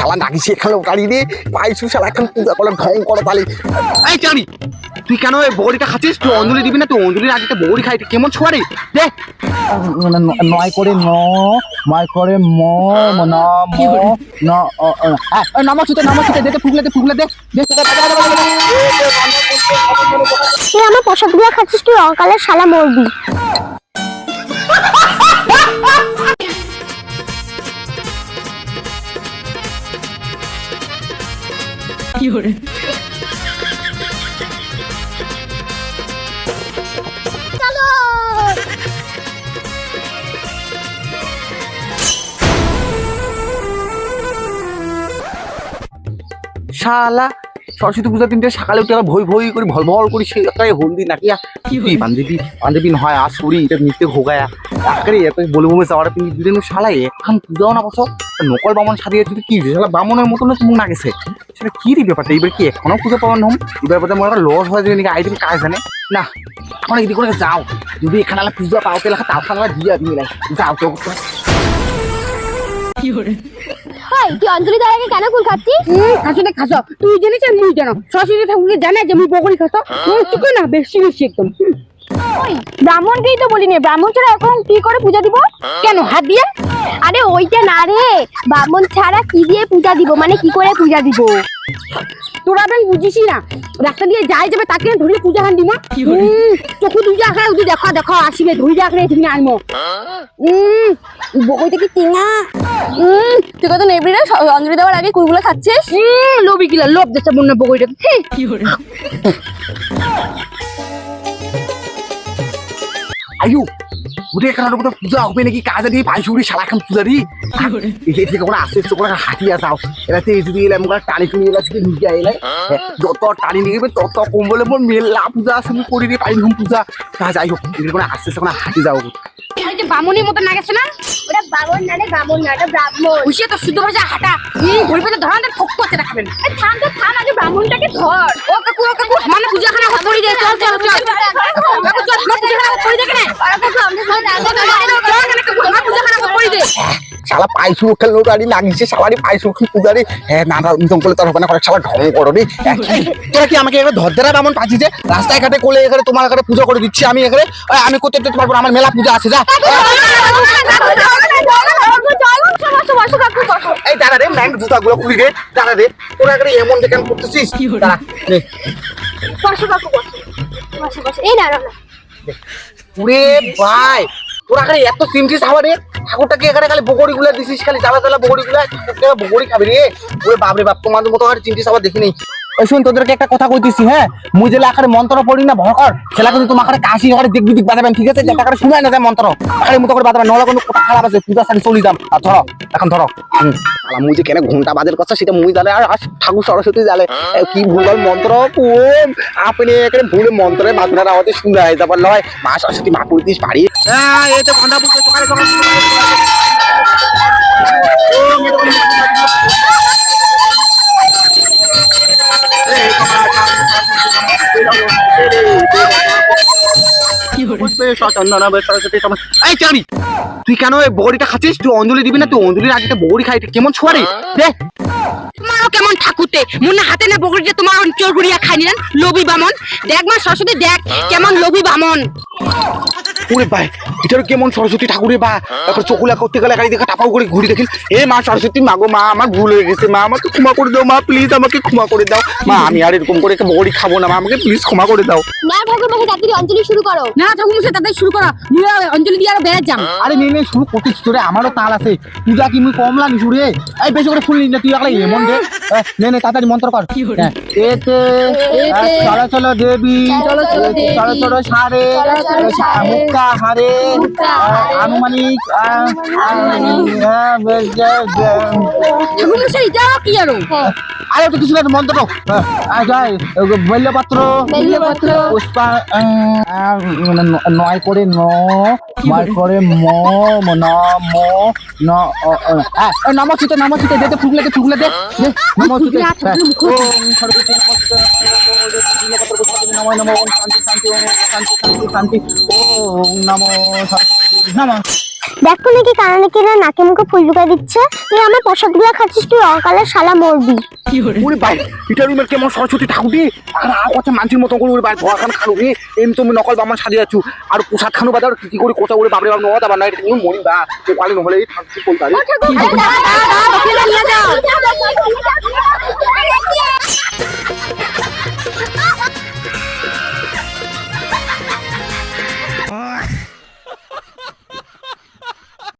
শালা নাকি সেখানে গাড়ি দিয়ে পাইছু শালা এখন পূজা করে ঢং করে তালি এই চারি তুই কেন এই বগরিটা খাচ্ছিস? তুই অঞ্জলি দিবি না তুই অঞ্জলির আগে বগরি খাই কেমন ছোঁয়া রে দে। মানে নয় করে ন নয় করে ম ম, ন ম ন নামা ছুতে নামা ছুতে দে দে, ফুগলে দে। ফুগলে দে দে। তুই আমার প্রসাদগুলো খাচ্ছিস তুই অকালে শালা মরবি। শালা সরস্বতী পূজার দিনটা সকালে উঠে আবার ভই ভই করে ভল ভল করে সে একটা হলদি নাকি কি বান্ধবী বান্ধবী নহয় আজ সরি এটা নিতে হোগায়া আকারে এত বলে বলে যাওয়ার পিনি দিলেন শালা এখন পূজাও না বসো নকল বামন সাদিয়ে তুই কি শালা বামনের মতন তুমি না গেছে সেটা কি রে ব্যাপারটা? এবার কি এখনও পুজো পাওয়ার নহম এবার বোধহয় মনে হয় লস হয়ে যাবে নাকি আইটেম কাজ জানে? না এখন এদিকে করে যাও। যদি এখানে আলা পূজা পাও তাহলে তাও খানা দিয়ে দিবি না যাও তো। হাই তুই অঞ্জলি দেওয়ার আগে কেন কুল খাচ্ছিস? খাসো না খাসো। তুই জানিস আর জানো। সরস্বতী ঠাকুরকে জানে যে মুই বকরি খাসো। তুই না বেশি বেশি একদম। হুম। ওই ব্রাহ্মণকেই তো বলিনি। ব্রাহ্মণ ছাড়া এখন কি করে পূজা দিব? কেন হাত দিয়ে? আরে ওইটা না রে ব্রাহ্মণ ছাড়া কি দিয়ে পূজা দিব? মানে কি করে পূজা দিব? তোরা ব্যাং বুঝিসই না রাস্তা দিয়ে যাই যাবে তাকে ধরে পূজা খান দিমা। চকু দুই আখড়ে উঠি দেখো দেখো আসিবে ধরি আখড়ে তুমি আনমো উম বকইতে কি টিঙা? উম, তুই কত নেবি রে স- অঞ্জলি দেওয়ার আগে কুলগুলো খাচ্ছিস লোভি কিলা লোভ দেশে বন্য বকইটা আয়ু উঠে এখানে কোথাও পূজা হবে নাকি? কাজে দিয়ে পাইছি উড়ি সারা খান পূজা দি থেকে কোনো আস্তে আস্তে করে হাঁটিয়ে যাও। এলাতে যদি এলাম করে টানি টুনি এলা থেকে নিয়ে এলাই যত টানি নিয়ে তত কম বলে মোর মেলা পূজা আছে আমি করি রে পাই হুম পূজা। তা যাই হোক এদিকে কোনো আস্তে আস্তে করে হাঁটি যাও। যে বামুনির মতো না গেছে না? ওটা ব্রাহ্মণ না রে না ওটা ব্রাহ্মণ। উসিয়ে তো শুদ্ধ ভাষা হাঁটা। উম ঘুরে পেতে ধরান ঠক করতে রাখবেন এই থাম তো থাম আগে ব্রাহ্মণটাকে ধর। ও কাকু ও কাকু মানে পূজা খানা হাত পড়ি দে চল। চল চল শালা পাইছু ওখানে গাড়ি লাগিয়েছে শালারি পাইছু ওখানে পূজারি? হ্যাঁ না করলে তোর হবে না করে শালা ঢং করো রে। তোরা কি আমাকে এখানে ধরধরা বামন পাচ্ছিস রাস্তায় ঘাটে কোলে এখানে তোমার এখানে পুজো করে দিচ্ছি আমি এখানে আমি করতে পারব আমার মেলা পূজা আছে যা। এই দাঁড়া রে ম্যাং জুতা গুলো খুলি রে দাঁড়া রে। তোরা এখানে এমন যেখানে করতেছিস? দাঁড়া নে। এই না না না। ওরে ভাই, তোরা এখানে এত চিমচিস খাবার রে। ঠাকুরটাকে এখানে খালি দিছিস, খালি চালা খাবি রে। বাপরে বাপ, তোমাদের মতো আর চিমচিস খাবার দেখিনি। ওই শুন তোদেরকে একটা কথা কইতেছি হ্যাঁ? মুই জেলা আকারে মন্ত্র পড়ি না ভয়কর সেলা কিন্তু তোমার আকারে কাশি আকারে দিক দিক বাজাবেন ঠিক আছে? যেটা আকারে শুনাই না যায় মন্ত্র। আকারে মতো করে বাজাবেন নলে কোনো কথা খারাপ আছে পূজা সারি চলি যাম। আর ধরো এখন ধরো। আলা মুই যে কেন ঘণ্টা বাজের কথা সেটা মুই জানে আর আর ঠাকুর সরস্বতী জানে। কি ভুল মন্ত্র কোন আপনি এখানে ভুলে মন্ত্রে বাজনার আওয়াজে শুনে হয়ে যাবার নয় মা সরস্বতী মা পুরীতিস পারি হ্যাঁ এই তো ঘণ্টা পুজো সকালে সকালে তুই কেন এই বগরিটা খাচ্ছিস? তুই অঞ্জলি দিবি না? তুই অঞ্জলির আগে বগরি খাই কেমন ছোঁয়া রে দে। তোমারও কেমন ঠাকুরতে মনে হাতে না যে তোমার অঞ্চল ঘুরিয়া খাই নিলেন লোভী বামন। দেখ মা সরস্বতী দেখ কেমন লোভী বামন। ওরে ভাই এটার কেমন সরস্বতী ঠাকুরে বা? এখন চকুলা করতে গেলে গাড়ি দেখে টাপাও করে ঘুরি দেখিল এ মা সরস্বতী মাগো মা আমার ভুল হয়ে গেছে মা আমাকে ক্ষমা করে দাও মা প্লিজ আমাকে ক্ষমা করে দাও। মা আমি আর এরকম করে একটা বড়ি খাব না মা আমাকে প্লিজ ক্ষমা করে দাও। না ঠাকুর মশাই তাড়াতাড়ি অঞ্জলি শুরু করো। না ঠাকুর মশাই তাদের শুরু করো। নিয়ে অঞ্জলি দিয়ে আরও বেড়ে যাম। আরে নে নে শুরু করতেছিস তোরে আমারও তাল আছে। পূজা কি মুই কম লাগি শুরে এই বেশি করে ফুল নিস না তুই একলাই এমন এ, নে নে তাড়াতাড়ি মন্ত্র কর। এতে এতে, চলো চলো দেবী। চলো চলো দেবী, চলো চলো সারে। চলো চলো সারে, মুক্তা হারে, আনুমানিক আনুমানিক, আহ, বেশ, যে- যে- ঠাকুর মশাই যাও কি আরও? আরে তো কিছু না মন্ত্র তো বৈল্যপাত্র পুষ্পা মানে নয় করে ন নয় করে ম ন ম ন নমস্তে নমস্তে দে ফুগলে দে ফুগলে দে নমস্তে হ্যাঁ। বৈল্যপত্র নমো নমো শান্তি শান্তি শান্তি শান্তি সরস্বতী নমঃ দেখো নাকি কারণে কিনা নাকে মুখে ফুল ঢুকাই দিচ্ছে তুই আমার প্রসাদগুলা খাচ্ছিস তুই অকালে শালা মরবি ওরে ভাই এটা রুমের কেমন সরস্বতী ঠাকুর রে আর আর কথা মানছির মতো করে ওরে ভাই ধোয়া খান খানো রে এমনি তুমি নকল বামন সাজিয়ে যাচ্ছু আর প্রসাদ খানো বাদে আর কি করে কোথা ওরে বাবরে বাবা নয় দাবার না এটা তুমি মরি বা তো কালে নহলে ঠাকুর কি